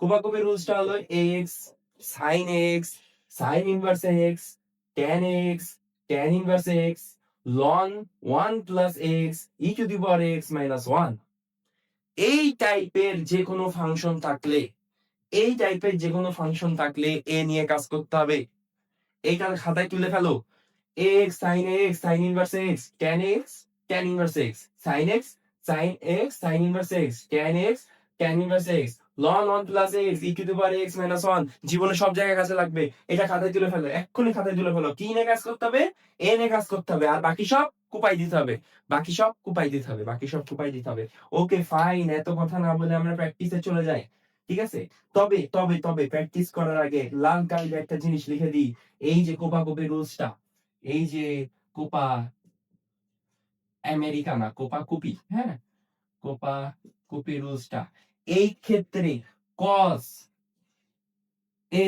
কোপাকুপি রুলসটা হলো x sin x sin inverse x tan x tan inverse x ln one plus x e to the power x minus one এই টাইপের যে কোনো function থাকলে, এই টাইপের যে কোনো ফাংশন থাকলে এ নিয়ে কাজ করতে হবে। এইটা খাতায় তুলে ফেলো। X sin x sin inverse x tan x tan inverse x sin x sin x sin inverse x tan x tan inverse x ln one plus x e to power x minus one জীবনে সব জায়গায় কাজে লাগবে। এটা খাতায় তুলে ফেলো। এক্ষুনি খাতায় তুলে ফেলো। কি নিয়ে কাজ করতে হবে? এ নিয়ে কাজ করতে হবে। আর বাকি সব কুপাই দিতে হবে। বাকি সব কুপাই দিতে হবে। বাকি সব কুপাই দিতে হবে। ওকে ফাইন এত কথা না বলে আমরা প্র্যাকটিসে চলে যাই। ঠিক আছে? তবে তবে তবে প্র্যাকটিস করার আগে লাল কালিতে একটা জিনিস লিখে দিই। এই যে কোপা কোপি রুলসটা। এই যে কোপা আমেরিকানা, কোপা কুপি হ্যাঁ? কোপা কুপি রুলসটা। এই ক্ষেত্রে cos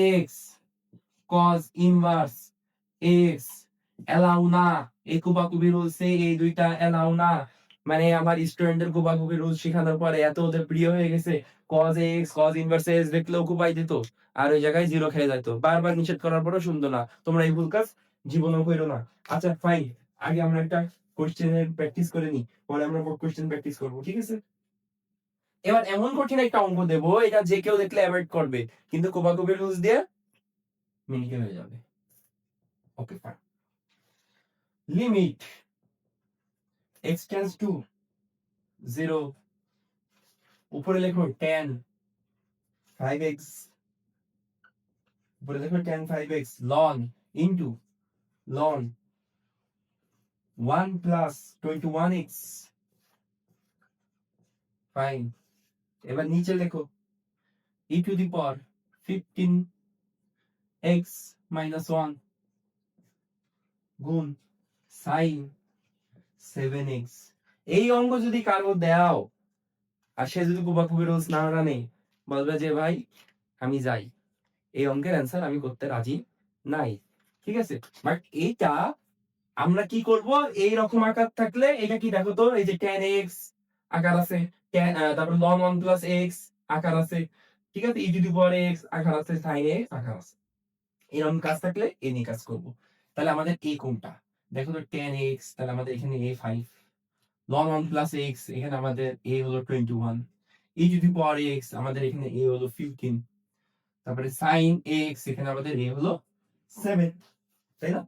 x cos inverse x allow না। এই কুপি রুলসে এই দুইটা এলাও না। মানে আমার স্টুডেন্টের কোপা কুপি রুলস শেখানোর পরে এত ওদের প্রিয় হয়ে গেছে cos x cos inverse x দেখলেও কোপাই দিত, আর ওই জায়গায় জিরো খেয়ে যেত বারবার নিষেধ করার পরেও শুনতো না। তোমরা এই ভুল কাজ জীবনেও করো না। আচ্ছা ফাইন আগে আমরা একটা কোশ্চেনের প্র্যাকটিস করে নিই, পরে আমরা কোশ্চেন প্র্যাকটিস করব, ঠিক আছে? এবার এমন কঠিন একটা অঙ্ক দেবো, এটা যে কেউ দেখলে অ্যাভয়েড করবে। কিন্তু কোপাকুপি রুলস দিয়ে মিনিকে হয়ে যাবে। Okay fine limit x tends to zero উপরে লেখো ফাইভ এক্স উপরে লেখো ln into ln one plus twenty one x fine এবার নিচে লেখো। E to the power fifteen x minus one গুণ সাইন সেভেন এক্স এই অঙ্ক যদি কারও দাও আর সে যদি কুবাকুবি রোজ না জানে বলবে যে ভাই আমি যাই। এই অঙ্কের অ্যান্সার আমি করতে রাজি নাই ঠিক আছে? বাট এইটা আমরা কি করব? এই রকম আকার থাকলে এটা কি দেখো তো এই যে টেন এক্স আকার আছে। 10, আহ, তারপর লন ওয়ান প্লাস এক্স আকার আছে। ঠিক আছে? ই পাওয়ার এক্স আকার আছে সাইন এক্স আকার আছে। এরকম কাজ থাকলে এ নিয়ে কাজ করব। তাহলে আমাদের এ কোনটা? দেখো তো টেন এক্স তাহলে আমাদের এখানে এ five ln one plus x এখানে আমাদের এ হলো twenty one e to the power x আমাদের এখানে এ হলো ফিফটিন তারপরে সাইন এক্স এখানে আমাদের এ হলো সেভেন তাই না?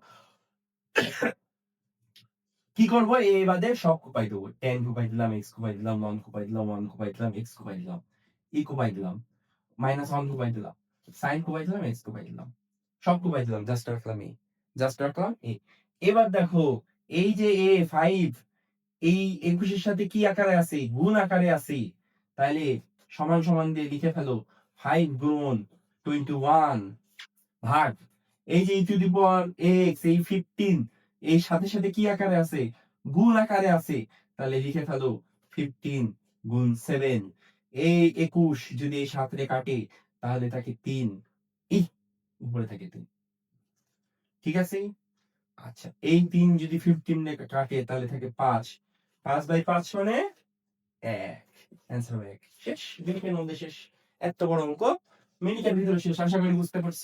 কি করব এ বাদে সব কোপাই দেবো টেন কোপাই দিলাম এক্স কোপাই দিলাম লন কোপাই দিলাম ওয়ান কোপাই দিলাম এক্স কোপাই দিলাম ই কোপাই দিলাম মাইনাস ওয়ান কোপাই দিলাম সাইন কোপাই দিলাম এক্স কোপাই দিলাম সব কোপাই দিলাম জাস্ট রাখলাম এ জাস্ট রাখলাম এ এবার দেখো এই যে এ ফাইভ এই একুশের সাথে কি আকারে আছে গুণ আকারে আছে তাহলে সমান সমান দিয়ে লিখে ফেলো ফাইভ গুণ টোয়েন্টি ওয়ান ভাগ এই যে পাওয়ার এক্স এই ফিফটিন এই সাথে সাথে কি আকারে আছে? গুণ আকারে আছে। তাহলে লিখে ফেলো ফিফটিন গুণ সেভেন এই একুশ যদি এই সাথে কাটে, তাহলে থাকে তিন। ই, উপরে থাকে তিন। ঠিক আছে? আচ্ছা এই তিন যদি ফিফটিন কাটে, তাহলে থাকে পাঁচ। পাঁচ বাই পাঁচ মানে এক। অ্যান্সার এক। শেষ। মিনিটের মধ্যে শেষ। এত বড় অঙ্ক। মিনিটের ভিতরে শেষ। আশা করি বুঝতে পারছ।